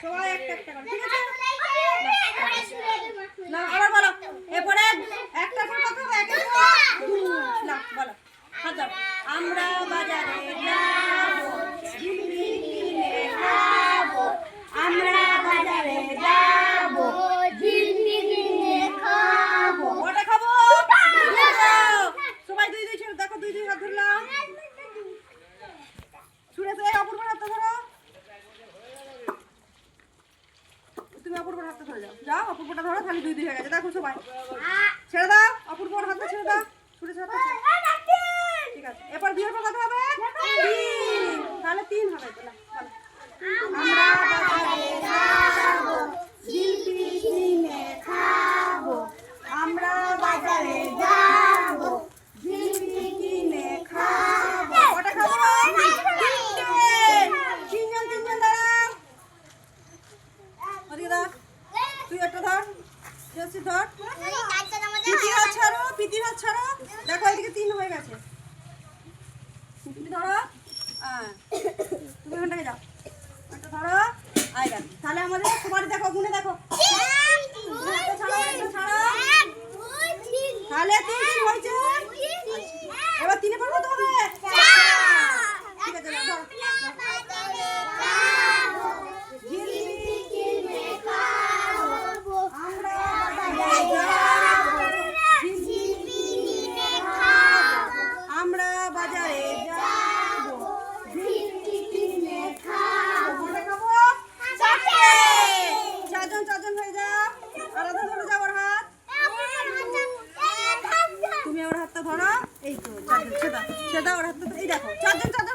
সবাই একটা একটা করে ঠিক আছে না আবার বলো এরপরে একটা করে কত হবে এক এক না বলো হাত দাও। আমরা বাজারে যাব জিলিপি কিনে খাব আমরা বাজারে যাব খাব ওটা খাব সবাই দুই দুই ছেড়ে দেখো দুই দুই হাত ধরলাম ছুড়ে তো এই অপূর্ব হাতটা ধরো তুমি অপূর্বর হাতটা ধরে যাও। যাও অপূর্বটা ধরো তাহলে দুই দুই হয়ে গেছে। দেখো সবাই। ছেড়ে দাও অপূর্বর হাতটা ছেড়ে দাও। ছুটে ছেড়ে দাও ঠিক আছে। এরপর বিয়ের পর কত হবে? তিন তাহলে তিন হবে। তো না বলো। তুই একটা ধর জসি ধর। হাত ছাড়ো পিতি হাত ছাড়ো। দেখো এদিকে তিন হয়ে গেছে। ধরো। হ্যাঁ তুমি ওখানটাকে যাও। একটা ধরো। আয় গেল তাহলে আমাদের সবার দেখো গুনে দেখো। একটা ছাড়ো একটা তাহলে তিন তিন হয়েছে এবার তিনে পর কত হবে ঠিক আছে নাও, ধরো জিলিপি কিনে খাব আমরা বাজারে যাব জিলিপি কিনে খাব আমরা বাজারে যাব জিলিপি কিনে খাব কটা খাব চারটে চারজন চারজন হয়ে যাও আলাদা ধরে যাও ওর হাত তুমি ওর হাতটা ধরো। এই তো সেটা সেদা ওর হাতটা এই দেখো চারজন চারজন